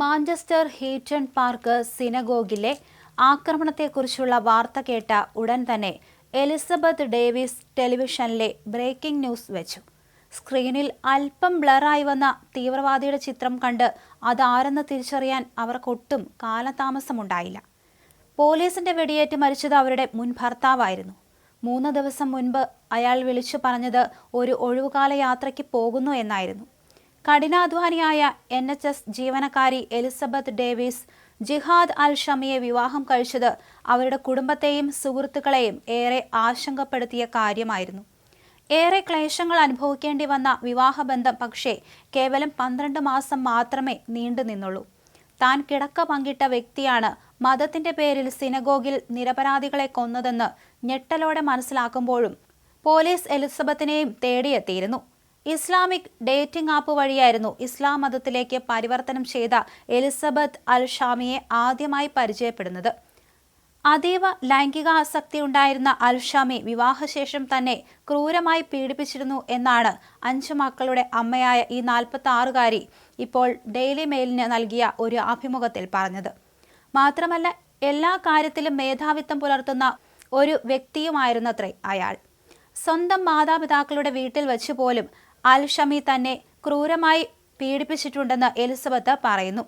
Manchester Heaton Park സിനഗോഗിലെ ആക്രമണത്തെക്കുറിച്ചുള്ള വാർത്ത കേട്ട ഉടൻ തന്നെ എലിസബത്ത് ഡേവിസ് ടെലിവിഷനിലെ ബ്രേക്കിംഗ് ന്യൂസ് വെച്ചു. സ്ക്രീനിൽ അല്പം ബ്ലറായി വന്ന തീവ്രവാദിയുടെ ചിത്രം കണ്ട് അതാരെന്ന് തിരിച്ചറിയാൻ അവർക്കൊട്ടും കാലതാമസമുണ്ടായില്ല. പോലീസിന്റെ വെടിയേറ്റ് മരിച്ചത് അവരുടെ മുൻ ഭർത്താവായിരുന്നു. മൂന്ന് ദിവസം മുൻപ് അയാൾ വിളിച്ചു പറഞ്ഞത് ഒരു ഒഴിവുകാല യാത്രയ്ക്ക് പോകുന്നു എന്നായിരുന്നു. കഠിനാധ്വാനിയായ എൻ എച്ച് എസ് ജീവനക്കാരി എലിസബത്ത് ഡേവിസ് ജിഹാദ് അൽ ഷമിയെ വിവാഹം കഴിച്ചത് അവരുടെ കുടുംബത്തെയും സുഹൃത്തുക്കളെയും ഏറെ ആശങ്കപ്പെടുത്തിയ കാര്യമായിരുന്നു. ഏറെ ക്ലേശങ്ങൾ അനുഭവിക്കേണ്ടി വന്ന വിവാഹബന്ധം പക്ഷേ കേവലം പന്ത്രണ്ട് മാസം മാത്രമേ നീണ്ടു നിന്നുള്ളൂ. താൻ കിടക്ക പങ്കിട്ട വ്യക്തിയാണ് മതത്തിന്റെ പേരിൽ സിനഗോഗിൽ നിരപരാധികളെ കൊന്നതെന്ന് ഞെട്ടലോടെ മനസ്സിലാക്കുമ്പോഴും പോലീസ് എലിസബത്തിനെയും തേടിയെത്തിയിരുന്നു. ഇസ്ലാമിക് ഡേറ്റിംഗ് ആപ്പ് വഴിയായിരുന്നു ഇസ്ലാം മതത്തിലേക്ക് പരിവർത്തനം ചെയ്ത എലിസബത്ത് അൽ ഷാമിയെ ആദ്യമായി പരിചയപ്പെടുന്നത്. അതീവ ലൈംഗിക ആസക്തി ഉണ്ടായിരുന്ന അൽഷാമി വിവാഹശേഷം തന്നെ ക്രൂരമായി പീഡിപ്പിച്ചിരുന്നു എന്നാണ് അഞ്ചു മക്കളുടെ അമ്മയായ ഈ നാൽപ്പത്തി ആറുകാരി ഇപ്പോൾ ഡെയിലി മെയിലിന് നൽകിയ ഒരു അഭിമുഖത്തിൽ പറഞ്ഞത്. മാത്രമല്ല എല്ലാ കാര്യത്തിലും മേധാവിത്വം പുലർത്തുന്ന ഒരു വ്യക്തിയുമായിരുന്നത്രേ അയാൾ. സ്വന്തം മാതാപിതാക്കളുടെ വീട്ടിൽ വെച്ച് പോലും അൽ ഷമി തന്നെ ക്രൂരമായി പീഡിപ്പിച്ചിട്ടുണ്ടെന്ന് എലിസബത്ത് പറയുന്നു.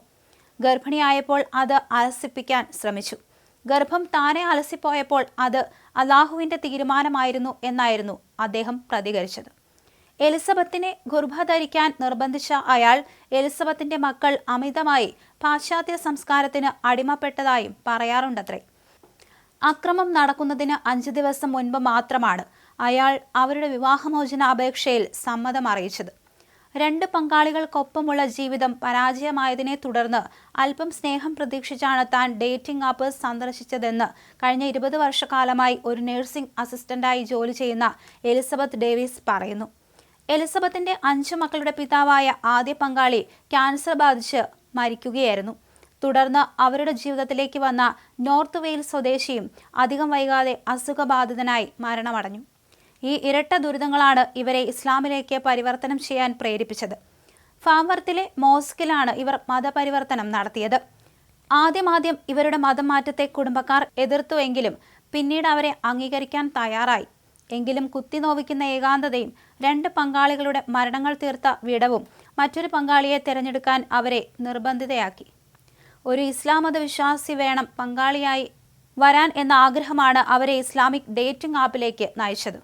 ഗർഭിണിയായപ്പോൾ അത് അലസിപ്പിക്കാൻ ശ്രമിച്ചു. ഗർഭം താനെ അലസിപ്പോയപ്പോൾ അത് അലാഹുവിന്റെ തീരുമാനമായിരുന്നു എന്നായിരുന്നു അദ്ദേഹം പ്രതികരിച്ചത്. എലിസബത്തിനെ ഗുർഭ ധരിക്കാൻ നിർബന്ധിച്ച അയാൾ എലിസബത്തിന്റെ മക്കൾ അമിതമായി പാശ്ചാത്യ സംസ്കാരത്തിന് അടിമപ്പെട്ടതായും പറയാറുണ്ടത്രേ. അക്രമം നടക്കുന്നതിന് അഞ്ച് ദിവസം മുൻപ് മാത്രമാണ് അയാൾ അവരുടെ വിവാഹമോചന അപേക്ഷയിൽ സമ്മതം അറിയിച്ചത്. രണ്ട് പങ്കാളികൾക്കൊപ്പമുള്ള ജീവിതം പരാജയമായതിനെ തുടർന്ന് അല്പം സ്നേഹം പ്രതീക്ഷിച്ചാണ് താൻ ഡേറ്റിംഗ് ആപ്പ് സന്ദർശിച്ചതെന്ന് കഴിഞ്ഞ ഇരുപത് വർഷക്കാലമായി ഒരു നഴ്സിംഗ് അസിസ്റ്റന്റായി ജോലി ചെയ്യുന്ന എലിസബത്ത് ഡേവിസ് പറയുന്നു. എലിസബത്തിന്റെ അഞ്ചു മക്കളുടെ പിതാവായ ആദ്യ പങ്കാളി ക്യാൻസർ ബാധിച്ച് മരിക്കുകയായിരുന്നു. തുടർന്ന് അവരുടെ ജീവിതത്തിലേക്ക് വന്ന നോർത്ത് വെയിൽ സ്വദേശിയും അധികം വൈകാതെ അസുഖബാധിതനായി മരണമടഞ്ഞു. ഈ ഇരട്ട ദുരിതങ്ങളാണ് ഇവരെ ഇസ്ലാമിലേക്ക് പരിവർത്തനം ചെയ്യാൻ പ്രേരിപ്പിച്ചത്. ഫാംവർത്തിലെ മോസ്കിലാണ് ഇവർ മതപരിവർത്തനം നടത്തിയത്. ആദ്യമാദ്യം ഇവരുടെ മതം മാറ്റത്തെ കുടുംബക്കാർ എതിർത്തുവെങ്കിലും പിന്നീട് അവരെ അംഗീകരിക്കാൻ തയ്യാറായി. എങ്കിലും കുത്തിനോവിക്കുന്ന ഏകാന്തതയും രണ്ട് പങ്കാളികളുടെ മരണങ്ങൾ തീർത്ത വിടവും മറ്റൊരു പങ്കാളിയെ തിരഞ്ഞെടുക്കാൻ അവരെ നിർബന്ധിതയാക്കി. ഒരു ഇസ്ലാം മതവിശ്വാസി വേണം പങ്കാളിയായി വരാൻ എന്ന ആഗ്രഹമാണ് അവരെ ഇസ്ലാമിക് ഡേറ്റിംഗ് ആപ്പിലേക്ക് നയിച്ചത്.